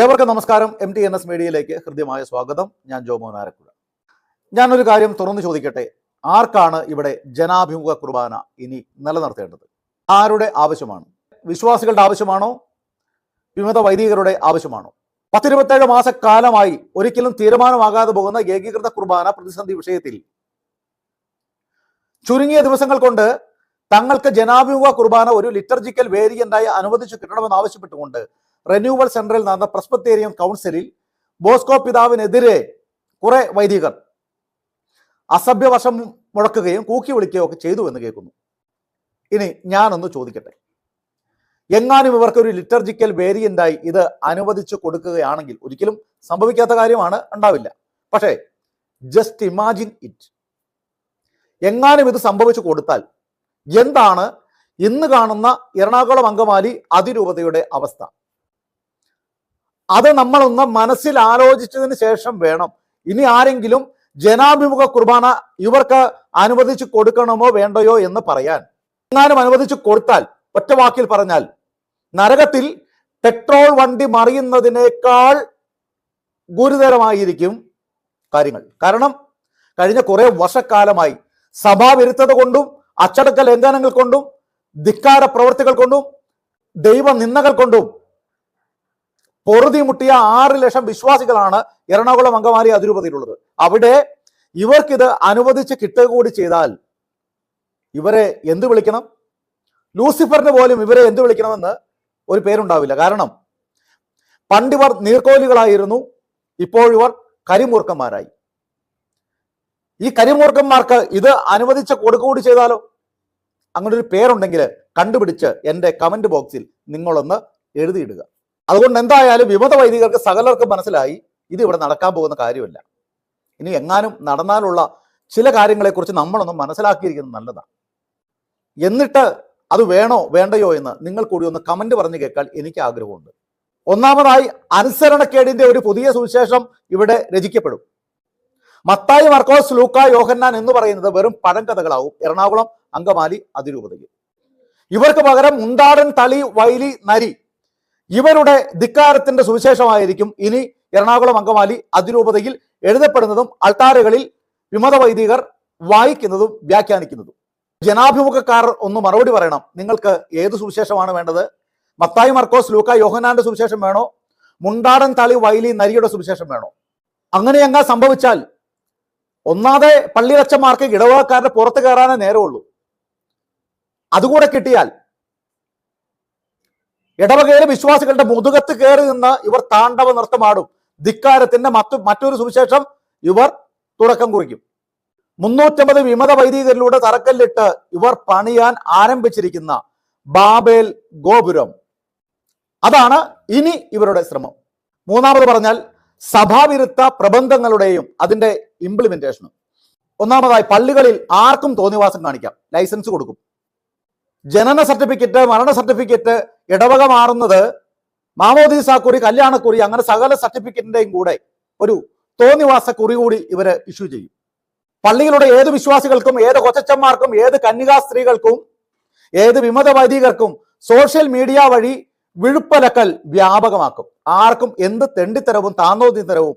ഏവർക്കും നമസ്കാരം. M T N S മീഡിയയിലേക്ക് ഹൃദ്യമായ സ്വാഗതം. ഞാൻ ജോമോൻ ആരക്കുഴ. ഞാനൊരു കാര്യം തുറന്നു ചോദിക്കട്ടെ? ആർക്കാണ് ഇവിടെ ജനാഭിമുഖ കുർബാന ഇനി നിലനിർത്തേണ്ടത്? ആരുടെ ആവശ്യമാണ്? വിശ്വാസികളുടെ ആവശ്യമാണോ? വിമത വൈദികരുടെ ആവശ്യമാണോ? പത്തിരുപത്തേഴ് മാസക്കാലമായി ഒരിക്കലും തീരുമാനമാകാതെ പോകുന്ന ഏകീകൃത കുർബാന പ്രതിസന്ധി വിഷയത്തിൽ ചുരുങ്ങിയ ദിവസങ്ങൾ കൊണ്ട് തങ്ങൾക്ക് ജനാഭിമുഖ കുർബാന ഒരു ലിറ്റർജിക്കൽ വേരിയന്റായി അനുവദിച്ചു കിട്ടണമെന്ന് ആവശ്യപ്പെട്ടുകൊണ്ട് റിന്യൂവൽ സെന്ററിൽ നടന്ന പ്രസ്ബത്തേറിയൻ കൗൺസിലിൽ ബോസ്കോ പിതാവിനെതിരെ കുറെ വൈദികർ അസഭ്യവശം മുഴക്കുകയും കൂക്കി വിളിക്കുകയും ഒക്കെ ചെയ്തു എന്ന് കേൾക്കുന്നു. ഇനി ഞാനൊന്ന് ചോദിക്കട്ടെ. എങ്ങാനും ഇവർക്ക് ഒരു ലിറ്റർജിക്കൽ വേരിയന്റായി ഇത് അനുവദിച്ചു കൊടുക്കുകയാണെങ്കിൽ ഒരിക്കലും സംഭവിക്കാത്ത കാര്യമാണ് ഉണ്ടാവില്ല. പക്ഷേ ജസ്റ്റ് ഇമാജിൻ ഇറ്റ് എങ്ങാനും ഇത് സംഭവിച്ചു കൊടുത്താൽ എന്താണ് ഇന്ന് കാണുന്ന എറണാകുളം അങ്കമാലി അതിരൂപതയുടെ അവസ്ഥ? അത് നമ്മളൊന്ന് മനസ്സിൽ ആലോചിച്ചതിന് ശേഷം വേണം. ഇനി ആരെങ്കിലും ജനാഭിമുഖ കുർബാന ഇവർക്ക് അനുവദിച്ചു കൊടുക്കണമോ വേണ്ടയോ എന്ന് പറയാൻ. എങ്ങാനും അനുവദിച്ചു കൊടുത്താൽ ഒറ്റ വാക്കിൽ പറഞ്ഞാൽ നരകത്തിൽ പെട്രോൾ വണ്ടി മറിയുന്നതിനേക്കാൾ ഗുരുതരമായിരിക്കും കാര്യങ്ങൾ. കാരണം കഴിഞ്ഞ കുറെ വർഷക്കാലമായി സഭാവിരുദ്ധത കൊണ്ടും അച്ചടക്ക ലംഘനങ്ങൾ കൊണ്ടും ധിക്കാര പ്രവൃത്തികൾ കൊണ്ടും ദൈവ നിന്ദകൾ കൊണ്ടും പൊറുതി മുട്ടിയ ആറ് ലക്ഷം വിശ്വാസികളാണ് എറണാകുളം അങ്കമാലി അതിരൂപതയിലുള്ളത്. അവിടെ ഇവർക്കിത് അനുവദിച്ച് കിട്ടുക കൂടി ചെയ്താൽ ഇവരെ എന്ത് വിളിക്കണം? ലൂസിഫറിന് പോലും ഇവരെ എന്ത് വിളിക്കണമെന്ന് ഒരു പേരുണ്ടാവില്ല. കാരണം പണ്ടിവർ ഇപ്പോൾ ഇവർ കരിമൂർഖന്മാരായി ഈ കരിമൂർഖന്മാർക്ക് ഇത് അനുവദിച്ച് കൊടുക്കുകൂടി ചെയ്താലോ? അങ്ങനൊരു പേരുണ്ടെങ്കിൽ കണ്ടുപിടിച്ച് എന്റെ കമന്റ് ബോക്സിൽ നിങ്ങളൊന്ന് എഴുതിയിടുക. അതുകൊണ്ട് എന്തായാലും വിമത വൈദികർക്ക് സകലർക്കും മനസ്സിലായി ഇത് ഇവിടെ നടക്കാൻ പോകുന്ന കാര്യമല്ല. ഇനി എങ്ങാനും നടന്നാലുള്ള ചില കാര്യങ്ങളെക്കുറിച്ച് നമ്മളൊന്നും മനസ്സിലാക്കിയിരിക്കുന്നത് നല്ലതാണ്. എന്നിട്ട് അത് വേണോ വേണ്ടയോ എന്ന് നിങ്ങൾ കൂടി ഒന്ന് കമന്റ് പറഞ്ഞു കേൾക്കാൻ എനിക്ക് ആഗ്രഹമുണ്ട്. ഒന്നാമതായി അനുസരണക്കേടിന്റെ ഒരു പുതിയ സുവിശേഷം ഇവിടെ രചിക്കപ്പെടും. മത്തായി മർക്കോസ് ലൂക്ക യോഹന്നാൻ എന്ന് പറയുന്നത് വെറും പഴങ്കഥകളാവും എറണാകുളം അങ്കമാലി അതിരൂപതയിൽ. ഇവർക്ക് പകരം മുണ്ടാടൻ തളി വൈലി നരി ഇവരുടെ ധിക്കാരത്തിന്റെ സുവിശേഷമായിരിക്കും ഇനി എറണാകുളം അങ്കമാലി അതിരൂപതയിൽ എഴുതപ്പെടുന്നതും അൾത്താരകളിൽ വിമത വൈദികർ വായിക്കുന്നതും വ്യാഖ്യാനിക്കുന്നതും. ജനാഭിമുഖക്കാർ ഒന്ന് മറുപടി പറയണം. നിങ്ങൾക്ക് ഏത് സുവിശേഷമാണ് വേണ്ടത്? മത്തായി മർക്കോസ് ലൂക്ക യോഹനാന്റെ സുവിശേഷം വേണോ? മുണ്ടാടൻ തളി വൈലി നരിയുടെ സുവിശേഷം വേണോ? അങ്ങനെ അങ്ങ് സംഭവിച്ചാൽ ഒന്നാതെ പള്ളിയിലച്ചന്മാർക്ക് ഇടവകക്കാരുടെ പുറത്ത് കയറാനേ നേരമുള്ളൂ. അതുകൂടെ കിട്ടിയാൽ ഇടവകയിലെ വിശ്വാസികളുടെ മുതുകത്ത് കയറി നിന്ന് ഇവർ താണ്ഡവ നൃത്തമാടും. ധിക്കാരത്തിന്റെ മറ്റു മറ്റൊരു സുവിശേഷം ഇവർ തുടക്കം കുറിക്കും. മുന്നൂറ്റമ്പത് വിമത വൈദികരിലൂടെ തറക്കല്ലിട്ട് ഇവർ പണിയാൻ ആരംഭിച്ചിരിക്കുന്ന ബാബേൽ ഗോപുരം. അതാണ് ഇനി ഇവരുടെ ശ്രമം. മൂന്നാമത് പറഞ്ഞാൽ സഭാവിരുദ്ധ പ്രബന്ധങ്ങളുടെയും അതിന്റെ ഇംപ്ലിമെന്റേഷനും ഒന്നാമതായി പള്ളികളിൽ ആർക്കും തോന്നിവാസം കാണിക്കാം. ലൈസൻസ് കൊടുക്കും. ജനന സർട്ടിഫിക്കറ്റ് മരണ സർട്ടിഫിക്കറ്റ് ഇടവക മാറുന്നത് മാമോദീസ കുറി കല്യാണക്കുറി അങ്ങനെ സകല സർട്ടിഫിക്കറ്റിന്റെയും കൂടെ ഒരു തോന്നിവാസ കുറി കൂടി ഇവർ ഇഷ്യൂ ചെയ്യും. പള്ളികളുടെ ഏത് വിശ്വാസികൾക്കും ഏത് കൊച്ചച്ചന്മാർക്കും ഏത് കന്യകാ സ്ത്രീകൾക്കും ഏത് വിമത വൈദികർക്കും സോഷ്യൽ മീഡിയ വഴി വിഴുപ്പലക്കൽ വ്യാപകമാക്കും. ആർക്കും എന്ത് തെണ്ടിത്തരവും താന്നോതിത്തരവും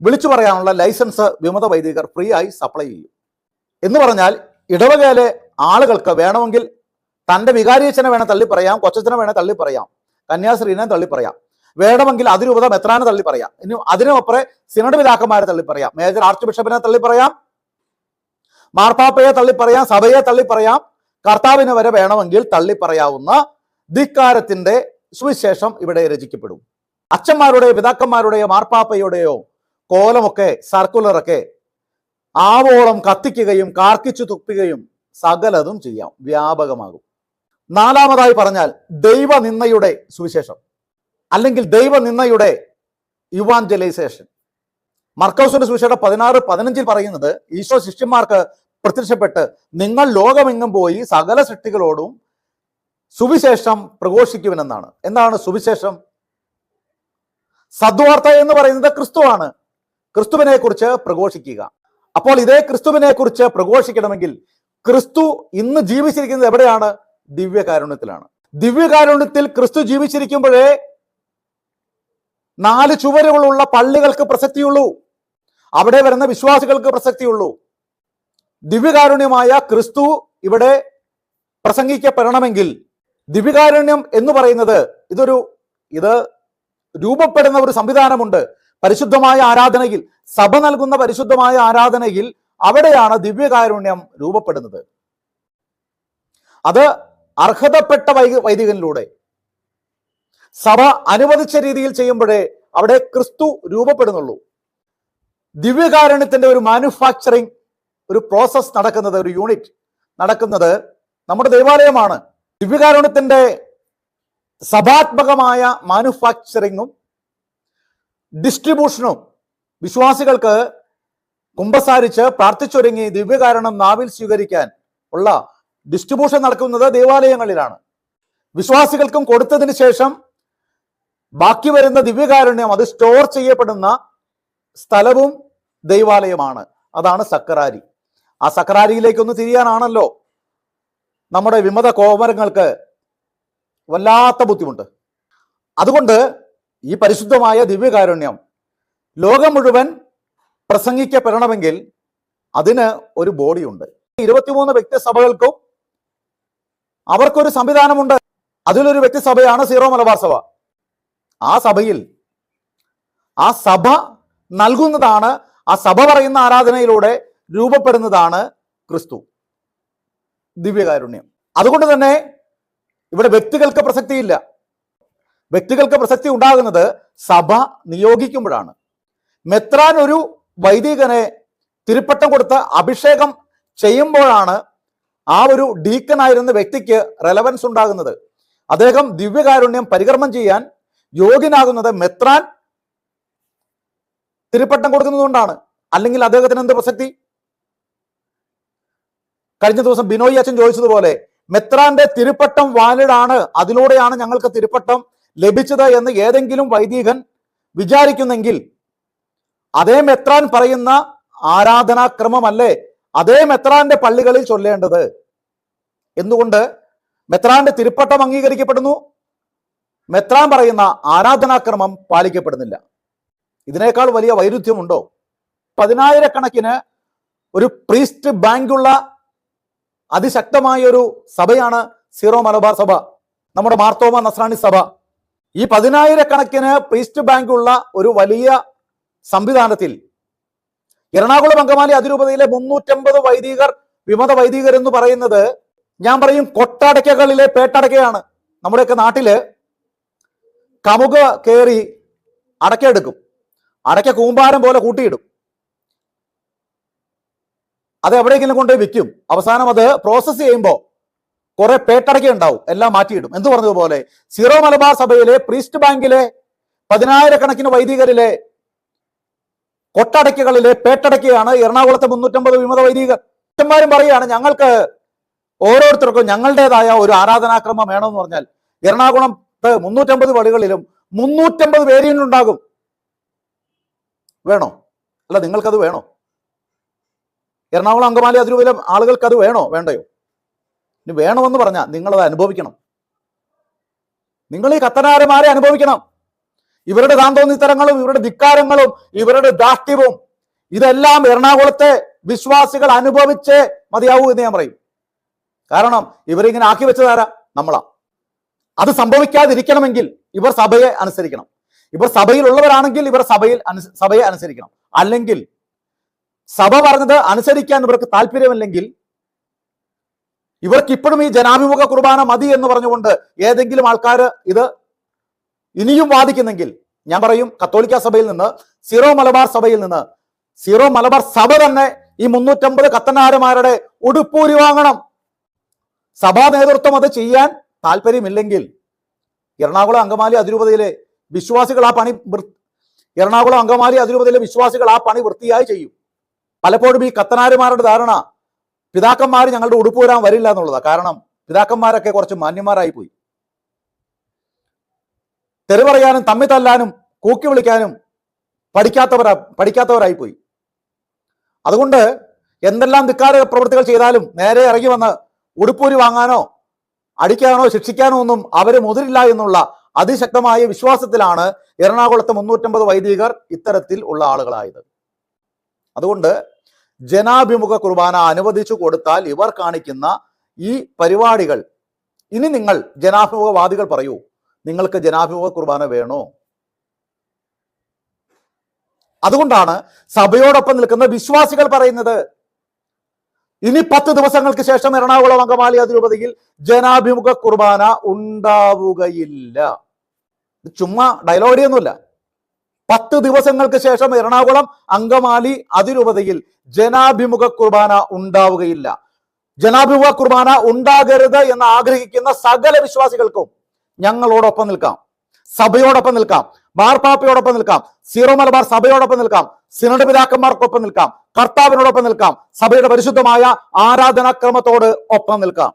വിളിച്ചു പറയാനുള്ള ലൈസൻസ് വിമത വൈദികർ ഫ്രീ ആയി സപ്ലൈ ചെയ്യും. എന്ന് പറഞ്ഞാൽ ഇടവകയിലെ ആളുകൾക്ക് വേണമെങ്കിൽ തന്റെ വികാരിയച്ഛനെ വേണേൽ തള്ളി പറയാം കൊച്ചച്ഛനെ വേണേൽ തള്ളി പറയാം കന്യാസ്ത്രീനെ തള്ളി പറയാം വേണമെങ്കിൽ അതിരൂപത മെത്രാനെ തള്ളി പറയാം ഇനി അതിനുമപ്പുറം സിനഡ് പിതാക്കന്മാരെ തള്ളി പറയാം മേജർ ആർച്ച് ബിഷപ്പിനെ തള്ളി പറയാം മാർപ്പാപ്പയെ തള്ളി പറയാം സഭയെ തള്ളി പറയാം കർത്താവിനെ വരെ വേണമെങ്കിൽ തള്ളി പറയാവുന്ന ധിക്കാരത്തിന്റെ സുവിശേഷം ഇവിടെ രചിക്കപ്പെടും. അച്ഛന്മാരുടെയോ പിതാക്കന്മാരുടെയോ മാർപ്പാപ്പയുടെയോ കോലമൊക്കെ സർക്കുലറൊക്കെ ആവോളം കത്തിക്കുകയും കാർക്കിച്ചു തുപ്പിക്കുകയും സകലതും ചെയ്യാം വ്യാപകമാകും. നാലാമതായി പറഞ്ഞാൽ ദൈവനിന്ദയുടെ സുവിശേഷം അല്ലെങ്കിൽ ദൈവനിന്ദയുടെ യുവാഞ്ചലൈസേഷൻ മർക്കൗസിന്റെ സുവിശേഷം പതിനാറ് പതിനഞ്ചിൽ പറയുന്നത് ഈശോ ശിഷ്യന്മാർക്ക് പ്രത്യക്ഷപ്പെട്ട് നിങ്ങൾ ലോകമെങ്ങും പോയി സകല സൃഷ്ടികളോടും സുവിശേഷം പ്രഘോഷിക്കുമെന്നാണ് എന്താണ് സുവിശേഷം? സദ്വാർത്ത എന്ന് പറയുന്നത് ക്രിസ്തുവാണ്. ക്രിസ്തുവിനെ കുറിച്ച് പ്രഘോഷിക്കുക. അപ്പോൾ ഇതേ ക്രിസ്തുവിനെ കുറിച്ച് പ്രഘോഷിക്കണമെങ്കിൽ ക്രിസ്തു ഇന്ന് ജീവിച്ചിരിക്കുന്നത് എവിടെയാണ്? ദിവ്യകാരുണ്യത്തിലാണ്. ദിവ്യകാരുണ്യത്തിൽ ക്രിസ്തു ജീവിച്ചിരിക്കുമ്പോഴേ നാല് ചുവരുകളുള്ള പള്ളികൾക്ക് പ്രസക്തിയുള്ളൂ. അവിടെ വരുന്ന വിശ്വാസികൾക്ക് പ്രസക്തിയുള്ളൂ. ദിവ്യകാരുണ്യമായ ക്രിസ്തു ഇവിടെ പ്രസംഗിക്കപ്പെടണമെങ്കിൽ ദിവ്യകാരുണ്യം എന്ന് പറയുന്നത് ഇതൊരു ഇത് രൂപപ്പെടുന്ന ഒരു സംവിധാനമുണ്ട്. പരിശുദ്ധമായ ആരാധനയിൽ സഭ നൽകുന്ന പരിശുദ്ധമായ ആരാധനയിൽ അവിടെയാണ് ദിവ്യകാരുണ്യം രൂപപ്പെടുന്നത്. അത് അർഹതപ്പെട്ട വൈ വൈദികനിലൂടെ. സഭ അനുവദിച്ച രീതിയിൽ ചെയ്യുമ്പോഴേ അവിടെ ക്രിസ്തു രൂപപ്പെടുന്നുള്ളൂ. ദിവ്യകാരണത്തിന്റെ ഒരു മാനുഫാക്ചറിങ് ഒരു പ്രോസസ് നടക്കുന്നത് ഒരു യൂണിറ്റ് നടക്കുന്നത് നമ്മുടെ ദേവാലയമാണ്. ദിവ്യകാരണത്തിന്റെ സഭാത്മകമായ മാനുഫാക്ചറിങ്ങും ഡിസ്ട്രിബ്യൂഷനും വിശ്വാസികൾക്ക് കുമ്പസാരിച്ച് പ്രാർത്ഥിച്ചൊരുങ്ങി ദിവ്യകാരണം നാവിൽ സ്വീകരിക്കാൻ ഉള്ള ഡിസ്ട്രിബ്യൂഷൻ നടക്കുന്നത് ദേവാലയങ്ങളിലാണ്. വിശ്വാസികൾക്കും കൊടുത്തതിന് ശേഷം ബാക്കി വരുന്ന ദിവ്യകാരുണ്യം അത് സ്റ്റോർ ചെയ്യപ്പെടുന്ന സ്ഥലവും ദൈവാലയമാണ്. അതാണ് സക്കറാരി. ആ സക്കറാരിയിലേക്കൊന്ന് തിരിയാനാണല്ലോ. നമ്മുടെ വിമത കോമരങ്ങൾക്ക് വല്ലാത്ത ബുദ്ധിമുട്ട്. അതുകൊണ്ട് ഈ പരിശുദ്ധമായ ദിവ്യകാരുണ്യം ലോകം മുഴുവൻ പ്രസംഗിക്കപ്പെടണമെങ്കിൽ അതിന് ഒരു ബോഡിയുണ്ട്. ഇരുപത്തിമൂന്ന് വ്യക്തിസഭകൾക്കും അവർക്കൊരു സംവിധാനമുണ്ട്. അതിലൊരു വ്യക്തിസഭയാണ് സീറോ മലബാർ സഭ. ആ സഭയിൽ ആ സഭ നൽകുന്നതാണ് ആ സഭ പറയുന്ന ആരാധനയിലൂടെ രൂപപ്പെടുന്നതാണ് ക്രിസ്തു. ദിവ്യകാരുണ്യം. അതുകൊണ്ട് തന്നെ ഇവിടെ വ്യക്തികൾക്ക് പ്രസക്തിയില്ല. വ്യക്തികൾക്ക് പ്രസക്തി ഉണ്ടാകുന്നത് സഭ നിയോഗിക്കുമ്പോഴാണ്. മെത്രാൻ ഒരു വൈദികനെ തിരുപ്പട്ടം കൊടുത്ത് അഭിഷേകം ചെയ്യുമ്പോഴാണ് ആ ഒരു ഡീക്കനായിരുന്ന വ്യക്തിക്ക് റെലവൻസ് ഉണ്ടാകുന്നത്. അദ്ദേഹം ദിവ്യകാരുണ്യം പരികർമ്മം ചെയ്യാൻ യോഗ്യനാകുന്നത് മെത്രാൻ തിരുപ്പട്ടം കൊടുക്കുന്നതുകൊണ്ടാണ്. അല്ലെങ്കിൽ അദ്ദേഹത്തിന് എന്ത് പ്രസക്തി? കഴിഞ്ഞ ദിവസം ബിനോയ് അച്ഛൻ ചോദിച്ചതുപോലെ മെത്രാന്റെ തിരുപ്പട്ടം വാലിഡാണ് അതിലൂടെയാണ് ഞങ്ങൾക്ക് തിരുപ്പട്ടം ലഭിച്ചത് എന്ന് ഏതെങ്കിലും വൈദികൻ വിചാരിക്കുന്നെങ്കിൽ അതേ മെത്രാൻ പറയുന്ന ആരാധനാക്രമമല്ലേ? അതേ മെത്രാന്റെ പള്ളികളിൽ ചൊല്ലേണ്ടത്. എന്തുകൊണ്ട് മെത്രാന്റെ തിരുപ്പട്ടം അംഗീകരിക്കപ്പെടുന്നു? മെത്രാൻ പറയുന്ന ആരാധനാക്രമം പാലിക്കപ്പെടുന്നില്ല. ഇതിനേക്കാൾ വലിയ വൈരുദ്ധ്യമുണ്ടോ? പതിനായിരക്കണക്കിന് ഒരു പ്രീസ്റ്റ് ബാങ്കുള്ള അതിശക്തമായ ഒരു സഭയാണ് സീറോ മലബാർ സഭ നമ്മുടെ മാർത്തോമ നസ്രാണി സഭ. ഈ പതിനായിരക്കണക്കിന് പ്രീസ്റ്റ് ബാങ്കുള്ള ഒരു വലിയ സംവിധാനത്തിൽ എറണാകുളം അങ്കമാലി അതിരൂപതയിലെ മുന്നൂറ്റമ്പത് വൈദികർ വിമത വൈദികർ എന്ന് പറയുന്നത് ഞാൻ പറയും കൊട്ടടക്കകളിലെ പേട്ടടക്കയാണ്. നമ്മുടെയൊക്കെ നാട്ടിൽ കമുക കയറി അടക്കെടുക്കും അടയ്ക്ക കൂമ്പാരം പോലെ കൂട്ടിയിടും. അത് എവിടെയെങ്കിലും കൊണ്ടുപോയി വിൽക്കും. അവസാനം അത് പ്രോസസ്സ് ചെയ്യുമ്പോൾ കുറെ പേട്ടടക്ക ഉണ്ടാവും. എല്ലാം മാറ്റിയിടും. എന്ന് പറഞ്ഞതുപോലെ സീറോ മലബാർ സഭയിലെ പ്രീസ്റ്റ് ബാങ്കിലെ പതിനായിരക്കണക്കിന് വൈദികരിലെ കൊട്ടടക്കകളിലെ പേട്ടടക്കയാണ് എറണാകുളത്തെ മുന്നൂറ്റമ്പത് വിമത വൈദികർ പറയുകയാണ് ഞങ്ങൾക്ക് ഓരോരുത്തർക്കും ഞങ്ങളുടേതായ ഒരു ആരാധനാക്രമം വേണമെന്ന് പറഞ്ഞാൽ എറണാകുളം മുന്നൂറ്റമ്പത് പള്ളികളിലും മുന്നൂറ്റമ്പത് പേരിലുണ്ടാകും വേണോ? അല്ല നിങ്ങൾക്കത് വേണോ? എറണാകുളം അങ്കമാലി അതിരൂപയിലെ ആളുകൾക്ക് അത് വേണോ? വേണ്ടയോ? ഇനി വേണമെന്ന് പറഞ്ഞാൽ നിങ്ങളത് അനുഭവിക്കണം. നിങ്ങൾ ഈ കത്തനാരന്മാരെ അനുഭവിക്കണം. ഇവരുടെ താന്തോന്നിത്തരങ്ങളും ഇവരുടെ ധിക്കാരങ്ങളും ഇവരുടെ ദാഷ്ട്യവും ഇതെല്ലാം എറണാകുളത്തെ വിശ്വാസികൾ അനുഭവിച്ചേ മതിയാവൂ എന്ന് ഞാൻ പറയും. കാരണം ഇവരിങ്ങനെ ആക്കി വെച്ചതാരാ നമ്മളാ. അത് സംഭവിക്കാതിരിക്കണമെങ്കിൽ ഇവർ സഭയെ അനുസരിക്കണം. ഇവർ സഭയിലുള്ളവരാണെങ്കിൽ ഇവർ സഭയിൽ സഭയെ അനുസരിക്കണം. അല്ലെങ്കിൽ സഭ പറഞ്ഞത് അനുസരിക്കാൻ ഇവർക്ക് താല്പര്യമില്ലെങ്കിൽ ഇവർക്ക് ഇപ്പോഴും ഈ ജനാഭിമുഖ കുർബാന മതി എന്ന് പറഞ്ഞുകൊണ്ട് ഏതെങ്കിലും ആൾക്കാർ ഇത് ഇനിയും വാദിക്കുന്നെങ്കിൽ ഞാൻ പറയും കത്തോലിക്ക സഭയിൽ നിന്ന് സീറോ മലബാർ സഭയിൽ നിന്ന് സീറോ മലബാർ സഭ തന്നെ ഈ മുന്നൂറ്റമ്പത് കത്തനാരന്മാരുടെ ഉടുപ്പൂരി വാങ്ങണം. സഭാ നേതൃത്വം അത് ചെയ്യാൻ താല്പര്യമില്ലെങ്കിൽ എറണാകുളം അങ്കമാലി അതിരൂപതയിലെ വിശ്വാസികൾ ആ പണി എറണാകുളം അങ്കമാലി അതിരൂപതയിലെ വിശ്വാസികൾ ആ പണി വൃത്തിയായി ചെയ്യും. പലപ്പോഴും ഈ കത്തനാരുമാരുടെ ധാരണ പിതാക്കന്മാർ ഞങ്ങളുടെ ഉടുപ്പ് വരാൻ വരില്ല എന്നുള്ളതാണ് കാരണം പിതാക്കന്മാരൊക്കെ കുറച്ച് മാന്യന്മാരായി പോയി. തെറി പറയാനും തമ്മി തല്ലാനും കൂക്കി വിളിക്കാനും പഠിക്കാത്തവരാ പഠിക്കാത്തവരായി പോയി. അതുകൊണ്ട് എന്തെല്ലാം ധിക്കാര പ്രവൃത്തികൾ ചെയ്താലും നേരെ ഇറങ്ങി വന്ന് ഉടുപ്പൂരി വാങ്ങാനോ അടിക്കാനോ ശിക്ഷിക്കാനോ ഒന്നും അവർ മുതിരില്ല എന്നുള്ള അതിശക്തമായ വിശ്വാസത്തിലാണ് എറണാകുളത്തെ മുന്നൂറ്റമ്പത് വൈദികർ ഇത്തരത്തിൽ ഉള്ള ആളുകളായത്. അതുകൊണ്ട് ജനാഭിമുഖ കുർബാന അനുവദിച്ചു കൊടുത്താൽ ഇവർ കാണിക്കുന്ന ഈ പരിപാടികൾ ഇനി നിങ്ങൾ ജനാഭിമുഖവാദികൾ പറയൂ നിങ്ങൾക്ക് ജനാഭിമുഖ കുർബാന വേണോ? അതുകൊണ്ടാണ് സഭയോടൊപ്പം നിൽക്കുന്ന വിശ്വാസികൾ പറയുന്നത് ഇനി പത്ത് ദിവസങ്ങൾക്ക് ശേഷം എറണാകുളം അങ്കമാലി അതിരൂപതയിൽ ജനാഭിമുഖ കുർബാന ഉണ്ടാവുകയില്ല. ചുമ്മാ ഡയലോഗിയൊന്നുമില്ല പത്ത് ദിവസങ്ങൾക്ക് ശേഷം എറണാകുളം അങ്കമാലി അതിരൂപതയിൽ ജനാഭിമുഖ കുർബാന ഉണ്ടാവുകയില്ല. ജനാഭിമുഖ കുർബാന ഉണ്ടാകരുത് എന്ന് ആഗ്രഹിക്കുന്ന സകല വിശ്വാസികൾക്കും ഞങ്ങളോടൊപ്പം നിൽക്കാം. സഭയോടൊപ്പം നിൽക്കാം. മാർപ്പാപ്പയോടൊപ്പം നിൽക്കാം. സീറോ മലബാർ സഭയോടൊപ്പം നിൽക്കാം. സിനഡ് പിതാക്കന്മാർക്കൊപ്പം നിൽക്കാം. കർത്താവിനോടൊപ്പം നിൽക്കാം. സഭയുടെ പരിശുദ്ധമായ ആരാധനാക്രമത്തോട് ഒപ്പം നിൽക്കാം.